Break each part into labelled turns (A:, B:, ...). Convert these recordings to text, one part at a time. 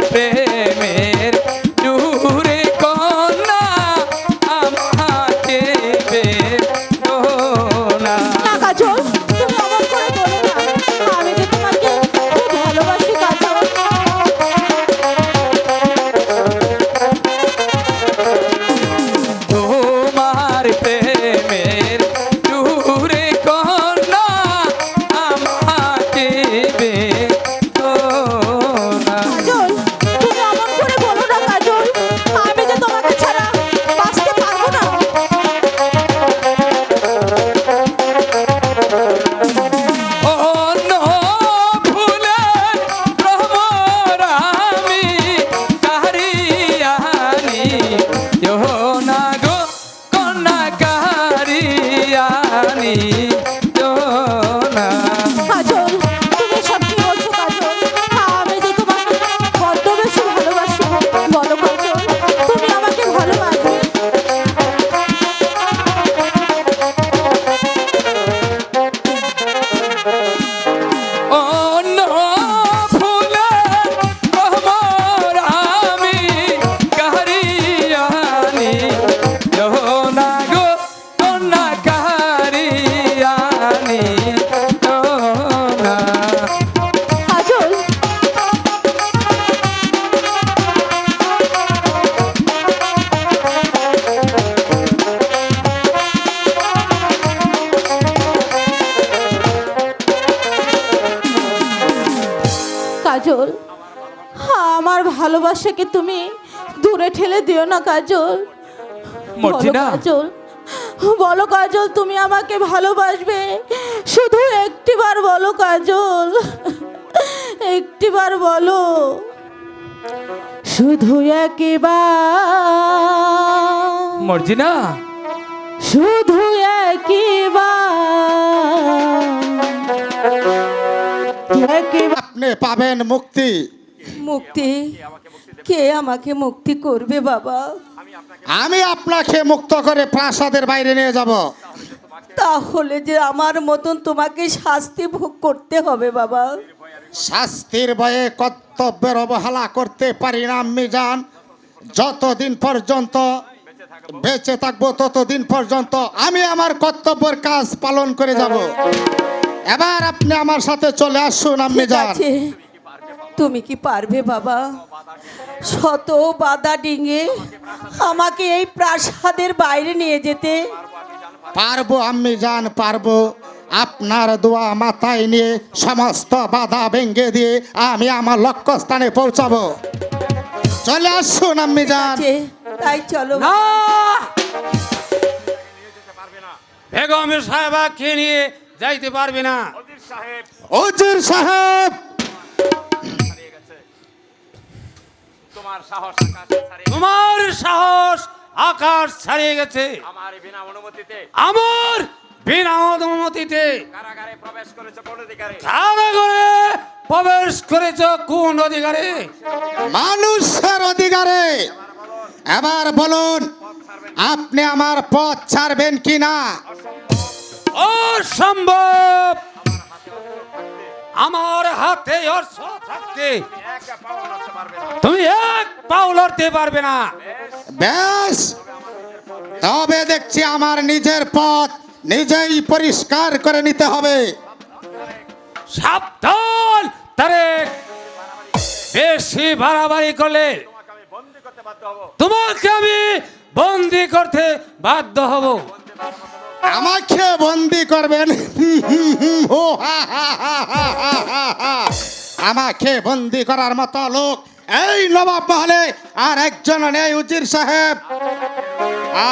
A: te ভালোবাসাকে তুমি দূরে ঠেলে দিও না কাজল।
B: মর্জিনা।
A: কাজল। বলো কাজল তুমি আমাকে ভালোবাসবে। শুধু একটিবার বলো কাজল। একটিবার বলো। শুধু একবার
B: মর্জিনা।
A: শুধু একবার
C: আপনি পাবেন মুক্তি।
A: মুক্তি। কে আমাকে মুক্তি করবে বাবা?
C: আমি আপনাকে মুক্ত করে প্রাসাদের বাইরে নিয়ে যাব।
A: তাহলে যে আমার মতন তোমাকে শাস্তি ভোগ করতে হবে বাবা।
C: শাস্তির ভয়ে কর্তব্যের অবহেলা করতে পারি না আমি যান যতদিন পর্যন্ত বেঁচে থাকব ততদিন পর্যন্ত আমি আমার কর্তব্যের কাজ পালন করে যাব। এবার আপনি আমার সাথে চলে আসুন আমি যান
A: তুমি কি পারবে বাবা? শত বাধা ডিঙে আমাকে এই প্রাসাদের বাইরে নিয়ে যেতে।
C: পারব আমি জান পারব। আপনার দোয়া মাথায় নিয়ে সমস্ত বাধা ভেঙে দিয়ে আমি আমার লক্ষ্য স্থানে পৌঁছাবো। চলে আসুন আমি যান
A: তাই চলো।
D: না! বেগমের সাহেবাকে নিয়ে যাইতে পারবে না।
C: অজির সাহেব!
E: তোমার সাহস আকাশে ছাড়িয়ে
D: তোমার সাহস আকাশ ছাড়িয়ে গেছে।
E: আমার বিনা অনুমতিতে।
D: আমার বিনা অনুমতিতে।
E: কারাগারে প্রবেশ করেছে কোন অধিকারে?
D: কারাগারে প্রবেশ করেছ কোন অধিকারে?
C: মানুষের অধিকারে। এবার বলুন আপনি আমার পথ ছাড়বেন কি না
D: অসম্ভব। আমার হাতে অর্থ থাকতে
E: এক পাও নড়তে পারবে না।
D: তুমি এক পাও লড়তে পারবে না।
C: বেশ তবে দেখছি আমার নিজের পথ নিজেই পরিষ্কার করে নিতে হবে।
D: সাবধান তারেক বেশি বাড়াবাড়ি করলে
E: তোমাকে আমি বন্দি করতে বাধ্য হব।
C: আমাকে বন্দি করবেন। আমাকে বন্দি করার মতো লোক এই নবাব মহলে আর একজন নেই উজির সাহেব।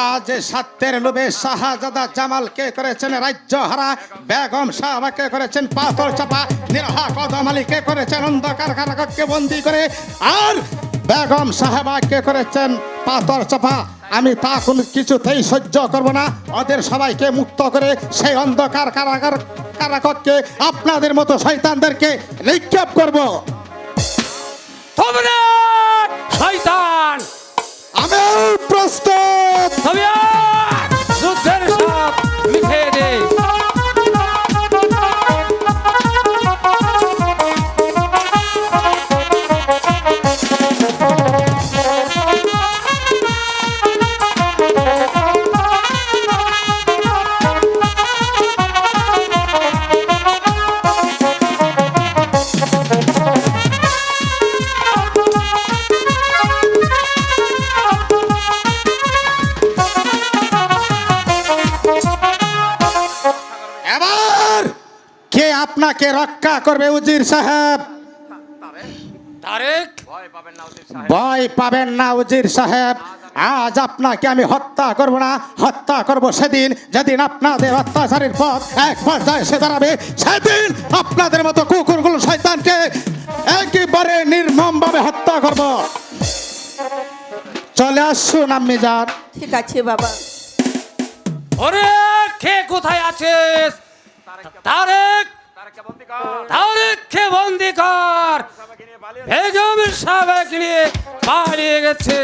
C: আজ সত্যের লোভে শাহজাদা জামালকে করেছেন রাজ্য হারা বেগম সাহাবাকে করেছেন পাথর চাপা, নিরহা কদম আলীকে করেছেন অন্ধকার কারাগারকে বন্দি করে, আর বেগম সাহেবাকে করেছেন পাথর চাপা। আমি তা কোনো কিছুতেই সহ্য করব না। ওদের সবাইকে মুক্ত করে সেই অন্ধকার কারাগার কারাকরকে আপনাদের মতো শয়তানদেরকে নিক্ষেপ করব।
D: তোমরা শয়তান!
C: আমি প্রস্তুত! করবে উজির সাহেব।
D: তারেক?
E: ভয় পাবেন না উজির সাহেব।
C: ভয় পাবেন না উজির সাহেব আজ আপনাকে আমি হত্যা করব না হত্যা করব সেদিন যেদিন আপনাদের অত্যাচারের পথ এক পর্যায়ে এসে দাঁড়াবে সেদিন আপনাদের মতো কুকুরগুলো শয়তানকে একেবারে নির্মমভাবে হত্যা করব। চলে চলে আসুন আম্মি যান
F: ঠিক আছে বাবা।
D: ওরে কে কোথায় আছিস? তারেক। তারেক কে বন্দি কর। বেগম সাহেব নিয়ে পালিয়ে গেছে।